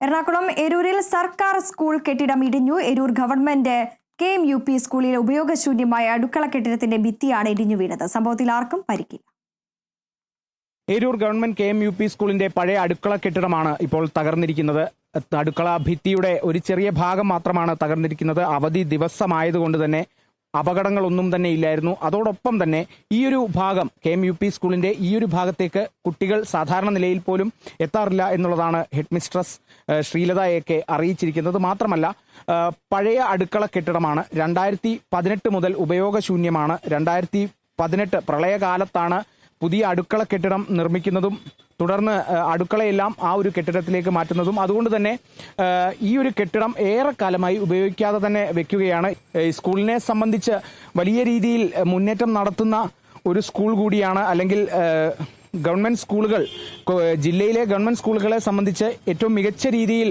എറണാകുളം എരൂരിൽ സർക്കാർ സ്കൂൾ കെട്ടിടം ഇടിഞ്ഞു. Eroor government K M U P സ്കൂളിലെ ഉപയോഗശൂന്യമായ അടുക്കള കെട്ടിടത്തിന്റെ ഭിത്തിയാണ് ഇടിഞ്ഞു വീണത്. സംഭവത്തിൽ ആർക്കും പരിക്കില്ല. Eroor government K M U P സ്കൂളിന്റെ പഴയ അടുക്കള കെട്ടിടമാണ് ഇപ്പോൾ തകർന്നിരിക്കുന്നത്. അടുക്കള ഭിത്തിയുടെ ഒരു ചെറിയ ഭാഗം മാത്രമാണ് തകർന്നിരിക്കുന്നത്. അവധി ദിവസമായതുകൊണ്ട് തന്നെ അപകടങ്ങളൊന്നും തന്നെ ഇല്ലായിരുന്നു. അതോടൊപ്പം തന്നെ ഈ ഒരു ഭാഗം കെ എം യു പി സ്കൂളിന്റെ ഈ ഒരു ഭാഗത്തേക്ക് കുട്ടികൾ സാധാരണ നിലയിൽ പോലും എത്താറില്ല എന്നുള്ളതാണ് ഹെഡ് മിസ്ട്രസ് ശ്രീലതയൊക്കെ അറിയിച്ചിരിക്കുന്നത്. മാത്രമല്ല പഴയ അടുക്കള കെട്ടിടമാണ് രണ്ടായിരത്തി പതിനെട്ട് മുതൽ ഉപയോഗശൂന്യമാണ്. രണ്ടായിരത്തി പതിനെട്ട് പ്രളയകാലത്താണ് പുതിയ അടുക്കള കെട്ടിടം നിർമ്മിക്കുന്നതും തുടർന്ന് അടുക്കളയെല്ലാം ആ ഒരു കെട്ടിടത്തിലേക്ക് മാറ്റുന്നതും അതുകൊണ്ട് തന്നെ ഈ ഒരു കെട്ടിടം ഏറെക്കാലമായി ഉപയോഗിക്കാതെ തന്നെ വെക്കുകയാണ്. സ്കൂളിനെ സംബന്ധിച്ച് വലിയ രീതിയിൽ മുന്നേറ്റം നടത്തുന്ന ഒരു സ്കൂൾ കൂടിയാണ്. അല്ലെങ്കിൽ ഗവൺമെന്റ് സ്കൂളുകൾ ജില്ലയിലെ ഗവൺമെന്റ് സ്കൂളുകളെ സംബന്ധിച്ച് ഏറ്റവും മികച്ച രീതിയിൽ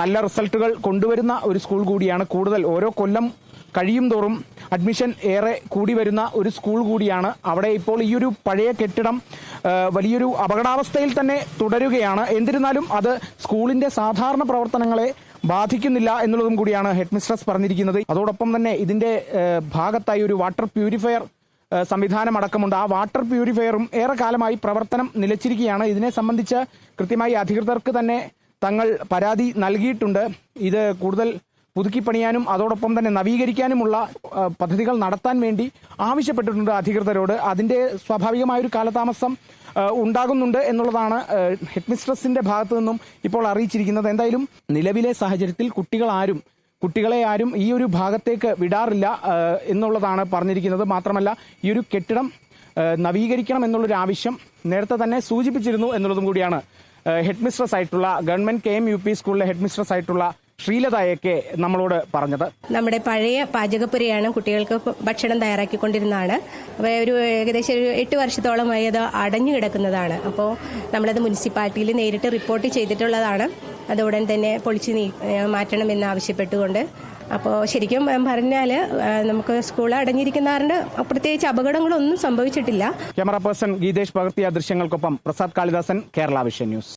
നല്ല റിസൾട്ടുകൾ കൊണ്ടുവരുന്ന ഒരു സ്കൂൾ കൂടിയാണ്. കൂടുതൽ ഓരോ കൊല്ലം കഴിയും തോറും അഡ്മിഷൻ ഏറെ കൂടി വരുന്ന ഒരു സ്കൂൾ കൂടിയാണ്. അവിടെ ഇപ്പോൾ ഈ ഒരു പഴയ കെട്ടിടം വലിയൊരു അപകടാവസ്ഥയിൽ തന്നെ തുടരുകയാണ്. എന്നിരുന്നാലും അത് സ്കൂളിന്റെ സാധാരണ പ്രവർത്തനങ്ങളെ ബാധിക്കുന്നില്ല എന്നുള്ളതും കൂടിയാണ് ഹെഡ് മിസ്ട്രസ് പറഞ്ഞിരിക്കുന്നത്. അതോടൊപ്പം തന്നെ ഇതിന്റെ ഭാഗത്തായി ഒരു വാട്ടർ പ്യൂരിഫയർ സംവിധാനം അടക്കമുണ്ട് ആ വാട്ടർ പ്യൂരിഫയറും ഏറെ കാലമായി പ്രവർത്തനം നിലച്ചിരിക്കുകയാണ്. ഇതിനെ സംബന്ധിച്ച് കൃത്യമായി അധികൃതർക്ക് തന്നെ തങ്ങൾ പരാതി നൽകിയിട്ടുണ്ട്. ഇത് കൂടുതൽ പുതുക്കി പണിയാനും അതോടൊപ്പം തന്നെ നവീകരിക്കാനുമുള്ള പദ്ധതികൾ നടത്താൻ വേണ്ടി ആവശ്യപ്പെട്ടിട്ടുണ്ട് അധികൃതരോട്. അതിന്റെ സ്വാഭാവികമായൊരു കാലതാമസം ഉണ്ടാകുന്നുണ്ട് എന്നുള്ളതാണ് ഹെഡ്മിസ്ട്രസിന്റെ ഭാഗത്തു നിന്നും ഇപ്പോൾ അറിയിച്ചിരിക്കുന്നത്. എന്തായാലും നിലവിലെ സാഹചര്യത്തിൽ കുട്ടികൾ ആരും കുട്ടികളെ ആരും ഈ ഒരു ഭാഗത്തേക്ക് വിടാറില്ല എന്നുള്ളതാണ് പറഞ്ഞിരിക്കുന്നത്. മാത്രമല്ല ഈ ഒരു കെട്ടിടം നവീകരിക്കണം എന്നുള്ളൊരു ആവശ്യം നേരത്തെ തന്നെ സൂചിപ്പിച്ചിരുന്നു എന്നുള്ളതും കൂടിയാണ് ഹെഡ്മിസ്ട്രസ് ആയിട്ടുള്ള government K M U P സ്കൂളിലെ ഹെഡ്മിസ്ട്രസ് ആയിട്ടുള്ള ശ്രീലതയൊക്കെ നമ്മളോട് പറഞ്ഞത്. നമ്മുടെ പഴയ പാചകപ്പുരയാണ് കുട്ടികൾക്ക് ഭക്ഷണം തയ്യാറാക്കിക്കൊണ്ടിരുന്നതാണ്. അപ്പോൾ ഒരു ഏകദേശം ഒരു എട്ട് വർഷത്തോളമായി അത് അടഞ്ഞു കിടക്കുന്നതാണ്. അപ്പോൾ നമ്മളത് മുനിസിപ്പാലിറ്റിയിൽ നേരിട്ട് റിപ്പോർട്ട് ചെയ്തിട്ടുള്ളതാണ്. അത് ഉടൻ തന്നെ പൊളിച്ച് നീ മാറ്റണമെന്ന് ആവശ്യപ്പെട്ടുകൊണ്ട്. അപ്പോൾ ശരിക്കും പറഞ്ഞാൽ നമുക്ക് സ്കൂൾ അടഞ്ഞിരിക്കുന്നവരുടെ പ്രത്യേകിച്ച് അപകടങ്ങളൊന്നും സംഭവിച്ചിട്ടില്ല. ക്യാമറ പേഴ്സൺ ഗീതേഷ് പകർത്തിയ ദൃശ്യങ്ങൾക്കൊപ്പം പ്രസാദ് കാളിദാസൻ കേരള വിഷൻ ന്യൂസ്.